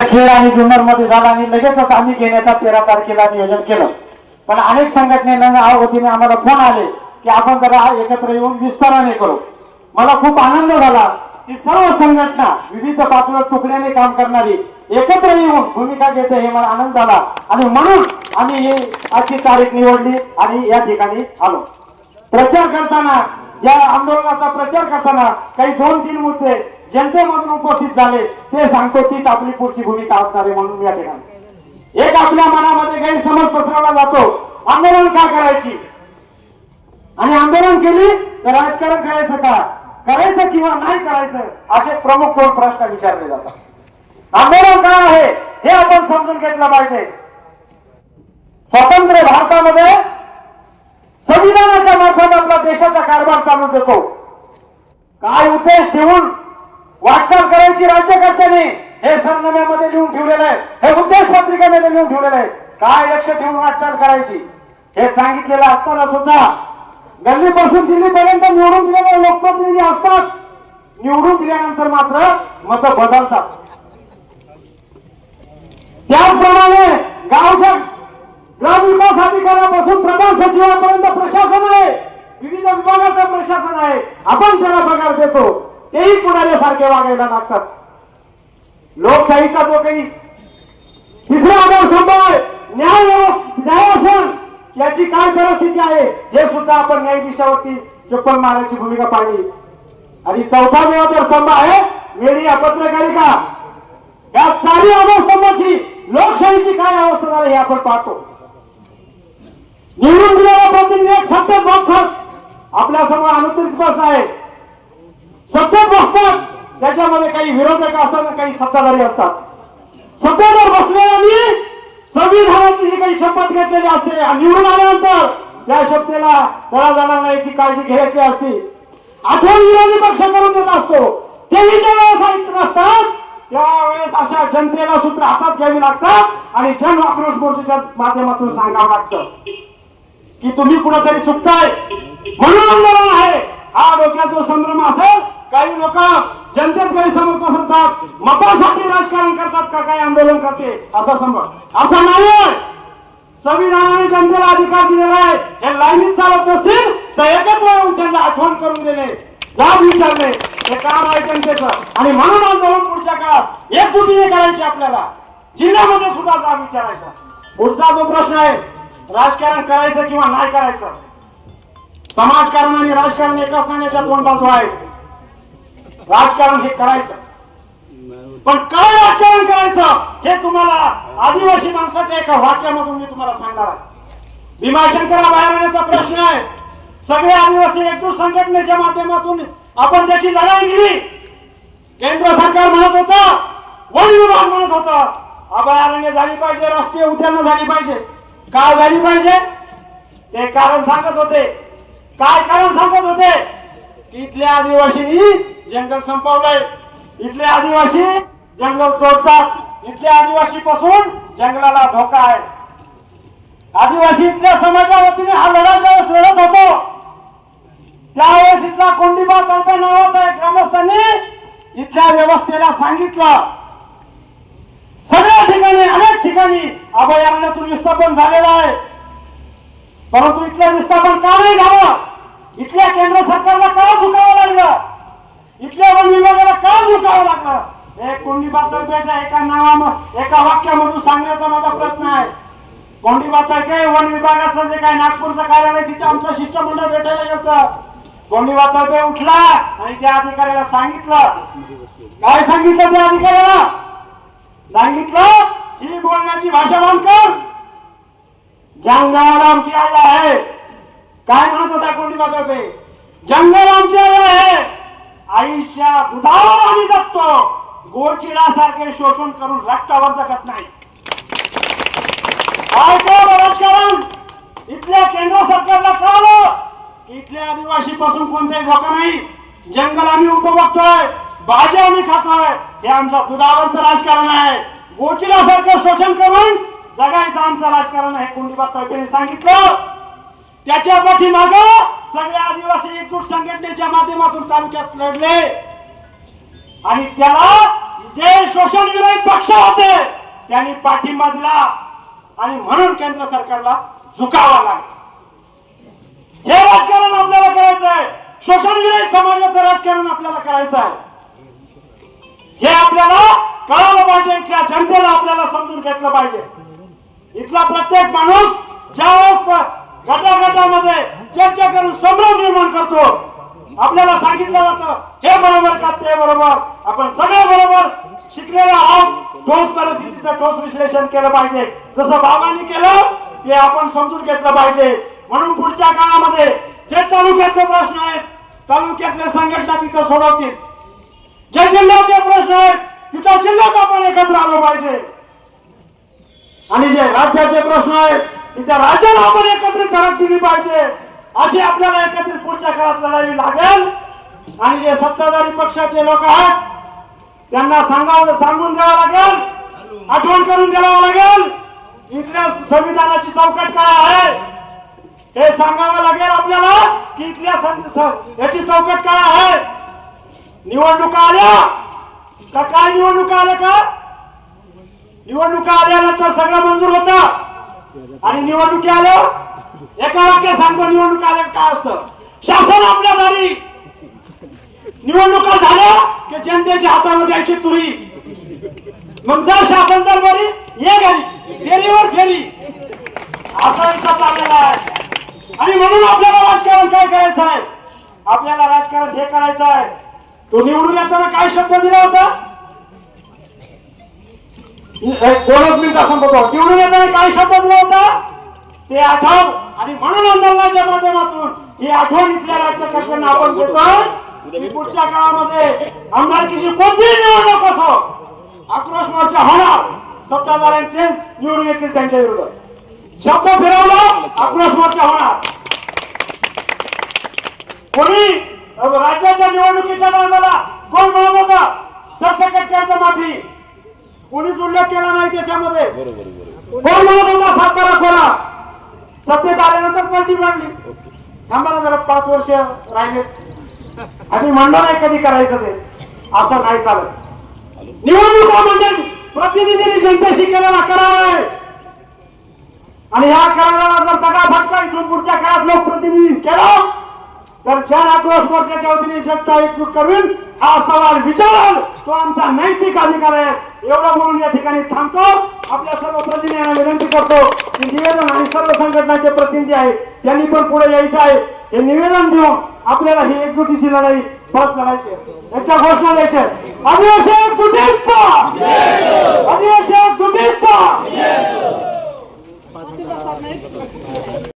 खेळ आणि जुन्नरमध्ये झाला आणि लगेचच आम्ही घेण्याचा तेरा तारखेला नियोजन केलं. पण अनेक संघटनेनं या वतीने आम्हाला फोन आले की आपण जरा एकत्र येऊन विस्ताराने करू. मला खूप आनंद झाला की सर्व संघटना विविध पातळीवर तुकड्याने काम करणारी एकत्र येऊन भूमिका घेते हे मला आनंद झाला. आणि म्हणून आम्ही ही आजची तारीख निवडली आणि या ठिकाणी आलो. प्रचार करताना या आंदोलनाचा प्रचार करताना काही दोन तीन मुद्दे जनतेमधून उपस्थित झाले ते सांगतो तीच आपली पुढची भूमिका असणार आहे म्हणून या ठिकाणी. एक आपल्या मनामध्ये गैरसमज पसरवला जातो. आंदोलन का करायची? आणि आंदोलन केली तर राजकारण करायचं का? करायचं किंवा नाही करायचं असे प्रमुख दोन प्रश्न विचारले जातात. आंदोलन काय आहे? हे आपण समजून घेतलं पाहिजे. स्वतंत्र भारतामध्ये संविधानाच्या मार्फत आपला देशाचा कारभार चालू देतो काय उद्देश ठेवून वाटचाल करायची राज्यकर्त्यांनी हे सरनाम्यामध्ये लिहून ठेवलेलं आहे. हे उद्देश पत्रिकेमध्ये लिहून ठेवलेलं आहे. काय लक्ष ठेवून वाटचाल करायची? हे सांगितलेलं असताना सुद्धा गल्लीपासून दिल्लीपर्यंत निवडून दिलेले लोकप्रतिनिधी असतात. निवडून दिल्यानंतर मात्र मत बदलतात. त्याचप्रमाणे गावच्या ग्रामविकास अधिकाऱ्यापासून प्रधान सचिवापर्यंत प्रशासन आहे विविध विभागाचं प्रशासन आहे. आपण त्याला पगार देतो. तेही पुढाऱ्यासारखे वागायला लागतात. लोकशाहीचा जो काही तिसरा आधार आहे. न्याय न्यायासन याची काय परिस्थिती आहे हे सुद्धा आपण न्यायाधीशावरती चप्पल मारण्याची भूमिका पाहिली. आणि चौथा जो आधार स्तंभ आहे मीडिया पत्रकारिका. या चारही आधार स्तंभाची लोकशाहीची काय अवस्था झाली हे आपण पाहतो. निवडून दिलेला प्रतिनिधी एक सत्य आपल्यासमोर अनुत्तरित बस आहे. सत्तेत बसतात. त्याच्यामध्ये काही विरोधक असतात काही सत्ताधारी असतात. सत्तेवर बसलेल्यांनी संविधानाची जी काही शपथ घेतलेली असते आणि निवडून आल्यानंतर त्या शपथेला तळा जाणार नाही याची काळजी घ्यायची असते. आठवण विरोधी पक्ष करून देत असतो. तेही ज्या वेळेस ऐकत नसतात. त्यावेळेस अशा जनतेला सूत्र हातात घ्यावी लागतात आणि जन आक्रोश मोर्चाच्या माध्यमातून सांगावं लागतं. की तुम्ही कुठंतरी चुकताय. म्हणून आंदोलन आहे. हा डोक्याचा संभ्रम असेल. काही लोक जनतेत गैरसमज पसरतात. मतासाठी राजकारण करतात का काही आंदोलन करते असा समज असा नाही संविधानाने जनतेला अधिकार दिलेला आहे. हे लाईनीत चालत नसतील तर एकत्र येऊन त्यांना आठवण करून देणे. जाब विचारणे. हे काम आहे जनतेचं. आणि म्हणून आंदोलन पुढच्या काळात एकजुटीने करायचे आपल्याला. जिल्ह्यामध्ये सुद्धा जाब विचारायचा. पुढचा जो प्रश्न आहे राजकारण करायचं किंवा नाही करायचं? समाजकारण आणि राजकारण एकाच नाण्याच्या दोन बाजू आहेत राजकारण हे करायचं. पण काय राजकारण करायचं हे तुम्हाला आदिवासी माणसाच्या एका वाक्यामधून मी तुम्हाला सांगणार आहे. भीमाशंकरा बाहेर येण्याचा प्रश्न आहे. सगळे आदिवासी एकजूट संघटनेच्या माध्यमातून आपण त्याची लढाई दिली केंद्र सरकार म्हणत होतं वन विभाग म्हणत होतं अभयारण्य झाली पाहिजे राष्ट्रीय उद्यानं झाली पाहिजे. काय झाली पाहिजे? ते कारण सांगत होते. काय कारण सांगत होते? की इथल्या आदिवासींनी जंगल संपवलंय. इथले आदिवासी जंगल तोडतात. इथल्या आदिवासी पासून जंगलाला धोका आहे. आदिवासी इथल्या समाजा वतीने हा लढा ज्यावेळेस लढत होतो त्यावेळेस इथला कोंडीबा तळपे नावाचा एक ग्रामस्थांनी इथल्या व्यवस्थेला सांगितलं. सगळ्या ठिकाणी अनेक ठिकाणी अभयारण्यातून विस्थापन झालेलं आहे. परंतु इथलं विस्थापन का नाही झालं? इथल्या केंद्र सरकारला का झुकावं लागलं? इथल्या वन विभागाला का झुकावं लागलं हे कोंडी बातळपेच्या एका नावा एका वाक्यामधून सांगण्याचा माझा प्रयत्न आहे. कोंडी बातळके वन विभागाचं जे काय नागपूरचं कार्यालय तिथे आमचं शिष्टमंडळ भेटायला गेलं कोंडी बातळके उठला आणि त्या अधिकाऱ्याला सांगितलं. काय सांगितलं त्या अधिकाऱ्याला? सांगितलं ही बोलण्याची भाषा बंद कर. जंगल आमची आई आहे. काय म्हणत होता कोंडी बाजूपे जंगल आमची आई आहे. आईच्या दुधावर आम्ही जगतो. गोचिडासारखे शोषण करून रक्तावर जगत नाही. राजकारण इथल्या केंद्र सरकारला कळालं इथल्या आदिवासी पासून कोणताही धोका नाही. जंगल आम्ही उपभोगतोय भाज्या आम्ही खातोय. हे आमच्या दुधावरचं राजकारण आहे. गोचिडासारखं शोषण करून जगायचं आमचं राजकारण आहे कोणती तळपेने सांगितलं. त्याच्या पाठीमाग सगळ्या आदिवासी एकजूट संघटनेच्या माध्यमातून तालुक्यात लढले. आणि त्याला जे शोषण विरोधी पक्ष होते त्यांनी पाठिंबा दिला आणि म्हणून केंद्र सरकारला झुकावा लागला. हे राजकारण आपल्याला करायचं आहे शोषण विरोधी समाजाचं राजकारण आपल्याला करायचं आहे हे आपल्याला कळालं पाहिजे इथल्या जनतेला आपल्याला समजून घेतलं पाहिजे. इथला प्रत्येक माणूस ज्यावेळेस गटागटामध्ये चर्चा करून संभ्रम निर्माण करतो. आपल्याला सांगितलं जातं हे बरोबर का ते बरोबर? आपण सगळे बरोबर शिकलेले आहोत. ठोस परिस्थितीचं ठोस विश्लेषण केलं पाहिजे. जसं बाबांनी केलं ते आपण समजून घेतलं पाहिजे. म्हणून पुढच्या काळामध्ये जे तालुक्यातले प्रश्न आहेत तालुक्यातल्या संघटना तिथं सोडवतील. जे जिल्ह्याचे प्रश्न आहेत तिथं जिल्ह्यात आपण एकत्र आलो पाहिजे. आणि जे राज्याचे प्रश्न आहेत तिथं राज्याला आपण एकत्रित धडक दिली पाहिजे. अशी आपल्याला एकत्रित पुढच्या काळात लढावी लागेल. आणि जे सत्ताधारी पक्षाचे लोक आहेत त्यांना सांगावं सांगून द्यावं लागेल. आठवण करून द्यावं लागेल. इथल्या संविधानाची चौकट काय आहे हे सांगावं लागेल आपल्याला की इथल्या सं- स- याची चौकट काय आहे? निवडणुका आल्या का? काय निवडणुका आल्या का? निवडणुका आल्यानंतर सगळं मंजूर होत. आणि निवडणुकी आल्या एका वाक्य सांगतो निवडणुका आल्या काय असतं? शासन आपल्या दारी निवडणुका झाल्या की जनतेच्या हातावर द्यायची तुरी. मग जर शासन तर बरी ये घरी. फेरीवर फेरी. असा विकास आलेला आहे. आणि म्हणून आपल्याला राजकारण काय करायचं आहे? आपल्याला राजकारण हे करायचं आहे. तो निवडून येताना काय शब्द दिला होता? दोनच मिनिटं संपतो निवडून येताना काय शब्द दिला होता? ते आठव. आणि म्हणून आंदोलनाच्या माध्यमातून ही आठवण इथल्या राज्यकर्त्यांना आपण देतोय. की पुढच्या काळामध्ये आमदारकीची कोणतीही निवडणूक असो आक्रोश मोर्चा होणार. सत्ताधाऱ्यांचे निवडून येतील त्यांच्या विरोधात शब्द फिरवला आक्रोश मोर्चा होणार. कोणी? राज्याच्या निवडणुकीच्या टायमाला कोण म्हणत होता? सरसकट कर्ज माफी कोणीच उल्लेख केला नाही त्याच्यामध्ये. सातबारा खोरा सत्तेत आल्यानंतर पलटी मांडली. थांबा जरा पाच वर्ष राहिले आम्ही म्हणलो नाही कधी करायचं ते. असं नाही चालत. निवडणुका म्हणजे प्रतिनिधींनी जनतेशी केलेला करार आहे. आणि या कराराला जर दगा फटका इथून पुढच्या काळात लोकप्रतिनिधी केला तर जन आक्रोश मोर्चाच्या वतीने जनता एकजूट करून. हा सवाल विचाराल तो आमचा नैतिक अधिकार आहे. एवढं म्हणून या ठिकाणी थांबतो. आपल्या सर्व प्रतिनिधींना विनंती करतो की निवेदन आणि सर्व संघटनाचे प्रतिनिधी आहेत त्यांनी पण पुढे यायचं आहे. हे निवेदन देऊन आपल्याला ही एकजुटीची लढाई परत लढायची याच्या घोषणा द्यायच्या अधिवेशन आदिवासी एकजुटीचा! आदिवासी एकजुटीचा!